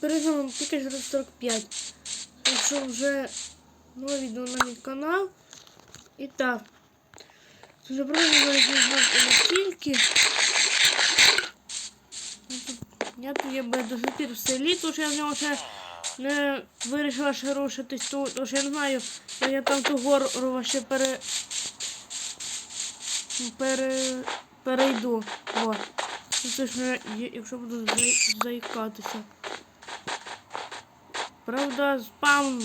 перейдемо тільки через 45. Якщо вже нове відео на мій канал. І так. Вже правильно настільки. Я тут є би до пір в селі, тому що я в нього ще не вирішила ще рушитись, тому що я знаю, як я там ту гору ще пере... пере... перейду. О. Ну, ж не, є- якщо буду заїкатися. Правда, спам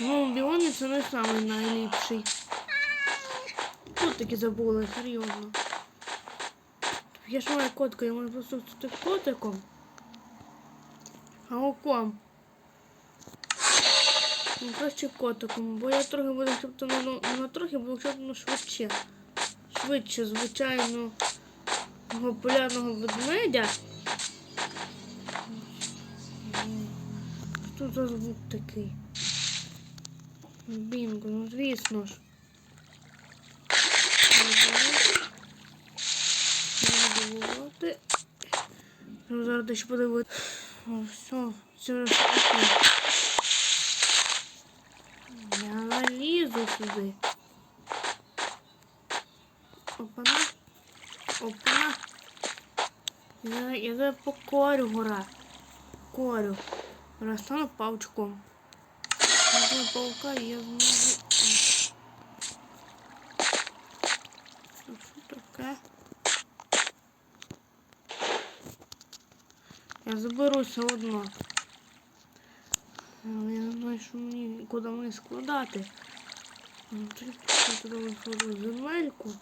новому це не самий найліпший. Тут таки забули, серйозно. Я ж маю котка, я можу просто стати котиком. А оком. Ну, краще котиком, бо я трохи буду тобто на, ну, на трохи, буду щоб ну, швидше. Швидше, звичайно, популярного ведмедя. Що за звук такий? Бінго, ну звісно ж. Забувати. Ну, зараз дещо подивити. О, все, все. Я налізу сюди. Опана. Опана. Я, я покорю гора. Корю. Зараз стану павчком. Можна паука і я зможу. Що таке? Я заберу все одно. Але я не знаю, що мені куди мені складати. Ну, туди виходжу земельку.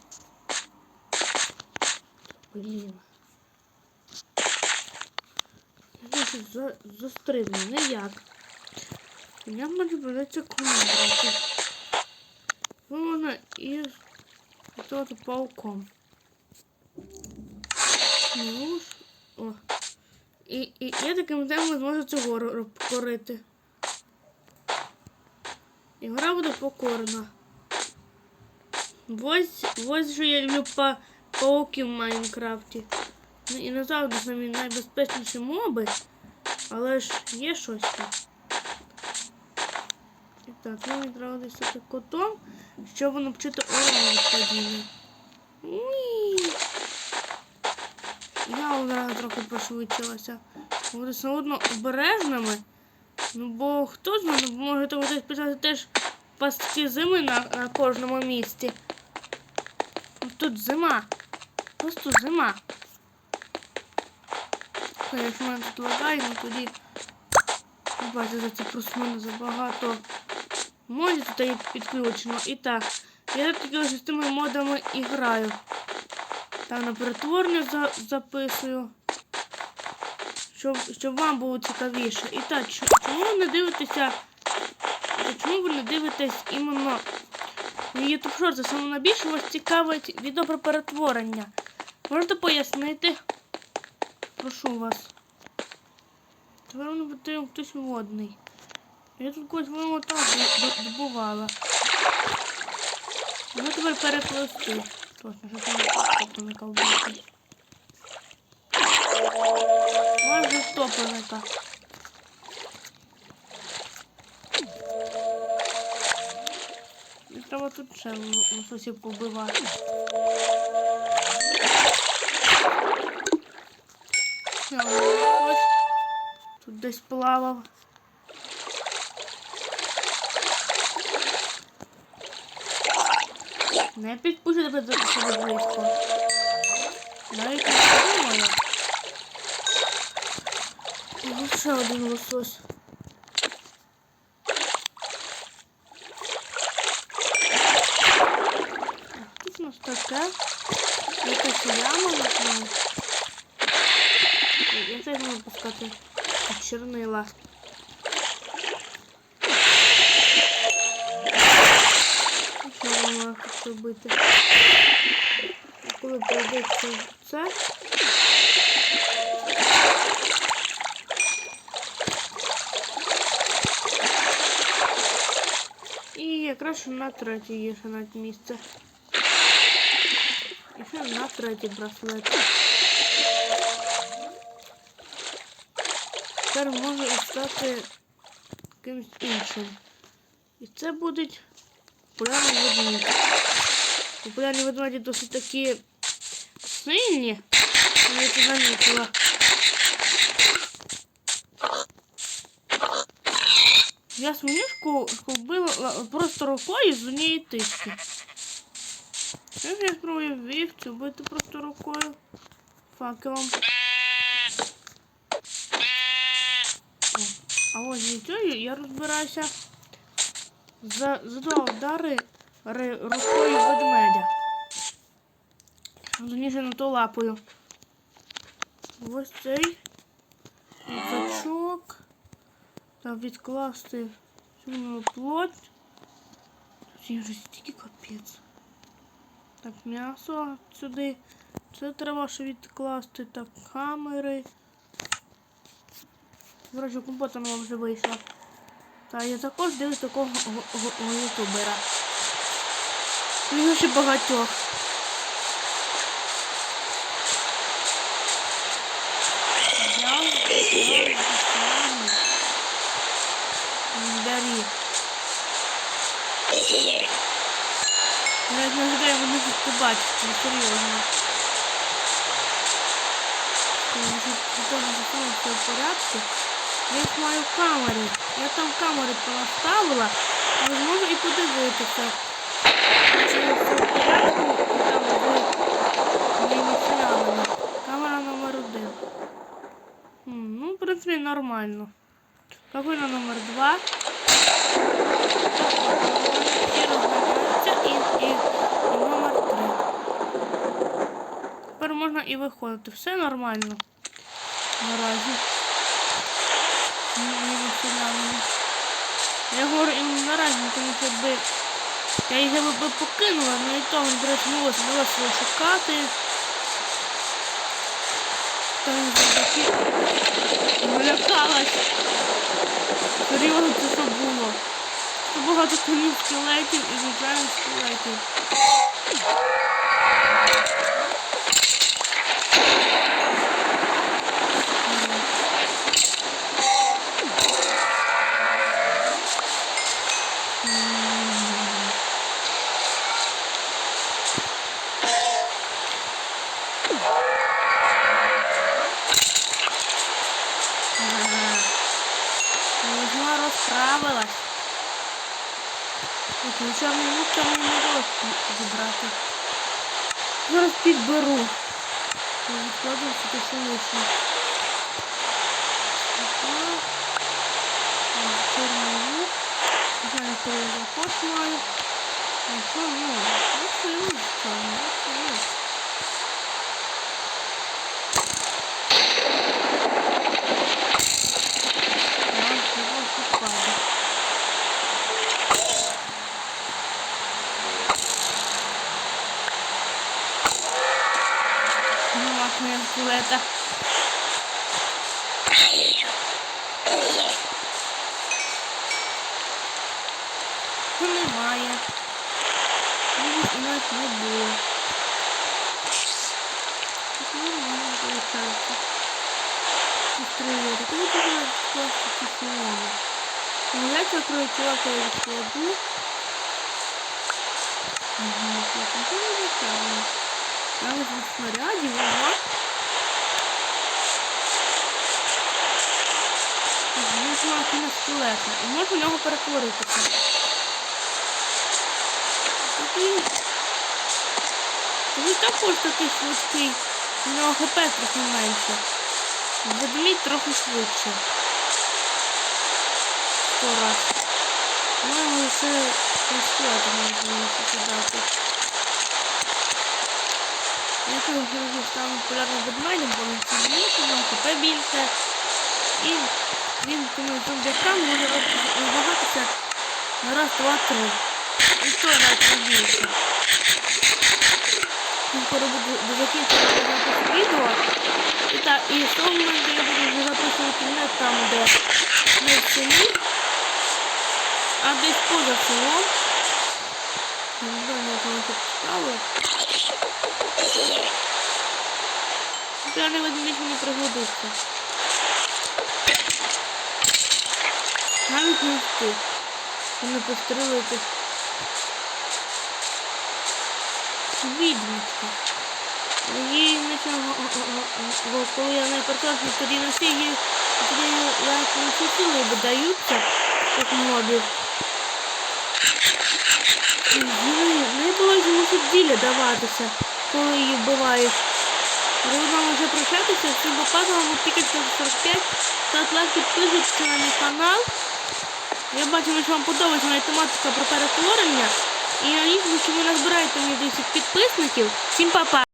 Блін. Я щось за, застрибну, ніяк. Я можу придеться кону брати. Ну, можна і рятувати пауком. Ну. О. І, і я таким темпом зможу цю гору покорити. І гора буде покорена. Ось, ось що я люблю па пауків в Майнкрафті. Ну і не завжди самі найбезпечніші моби, але ж є щось там. Так, мені треба десь котом, щоб навчити оленя падіння. Я одразу трохи пошвидшилася. Все одно обережними. Ну бо хто з мене може того десь писати теж пастки зими на, на кожному місці. Ну, Тут зима. Просто зима. Та Якщо мене тут лагає, ну тоді бачите, за це просто в мене забагато модів тут є підключено. І так, я тільки з тими модами і граю. Там на перетворення за, записую. Щоб, щоб вам було цікавіше. І так, чому ви не дивитеся? Чому ви не дивитесь іменно YouTube? Це саме найбільше вас цікавить відео про перетворення. Можете пояснити? Прошу вас. Тепер воно буде хтось водний. Я тут когось воно так добувала. Ну тепер переплести. Точно, що тобто не колбаси. Майже стопленика. І треба тут ще лососів побивати. Ще. Тут десь плавав. Не підпушуйте до себе близько. Навіть не думаю. І ще один лосось. Тут у нас таке. Якась яма на дні. Я це можу пускати чорнила. Що вона хоче робити? Коли прийдеться це. І якраз ще на третє є ще навіть місце. І ще на третій браслет. Тепер можу стати кимось іншим. І це будуть популярні ведмеді. Популярні ведмеді досить такі сильні. Я це замітила. Я свинюшку вбила просто рукою з однієї тички. Я спробую вівцю бити просто рукою факелом. А ось вівцею я розбираюся за, за два удари ри- рукою ведмедя. На то лапою. Ось цей рюкзачок. Та відкласти всю плоть. Тут є вже стільки капець. Так, м'ясо сюди. Це треба ще відкласти. Так, камери. Речі, компота нам вже вийшла. Та я також дивлюсь такого го- го- го- ютубера. Він ще багатьох. Дарі. Навіть не гадаю, вони тут побачити, серйозно. Я вже теж в порядку. Їх маю камери. Я там камери поставила, але зможу і подивитися. Чи все. Камера номер один. Ну, в принципі, нормально. Кабина номер два. І, і, і номер три. Тепер можна і виходити. Все нормально. Наразі. Я говорю іменно наразі, тому що якби я їх би би покинула, але і того не речнулося, було своє шукати. Там такі налякалась. Серйозно це що було? Це багато конів скелетів і звичайних скелетів. Розправилась. От, ну, чорний лук там не вдалося підібрати. Зараз підберу. Лишнє. Ага. Ось Чорний я захоч маю. А що, ну, ось і лук чорний, ось і лук. Я ось його покладу. Нема моя скелета. Ну, немає. Ну, і навіть не було. Так нормально виходить. Постріляти. Коли ти знаєш класти ці фіони? Я це крутила, коли відкладу. Ага, так, ну, не витягну. Навіть від снарядів, ага. Можна на скелета. І можна в нього перетворитися. Такий. Він також такий швидкий. У нього хп трохи менше. Ведмідь трохи швидше. Сто раз. По-моєму, лише скелета можна дати. Я цього героя стану популярним ведмедем, бо він сильніший, в нього хп більше. І він тому зомбякам може розвагатися на раз, два, три. І то навіть не більше. Він скоро буде до закінчення запис відео. І так, і з того моменту я буду вже записувати не там, де не в селі, а десь поза селом. Не знаю, як воно тут стало. Я не ведмідь мені пригодиться. Навіть не встиг. Вони пострілити. Відьмочка. Її нічого, бо коли я не персонажний, тоді на всі її, тоді я не всі сили видаються, як. Їй не було мусить діля даватися, коли її вбиваєш. Будемо вже прощатися, всім попадало, Пікачу 45, ставте лайк, підписуйтесь на мій канал. Я бачу, що вам подобається моя тематика про перетворення. І я надіюсь, що ви назбираєте мені 10 підписників. Всім па-па!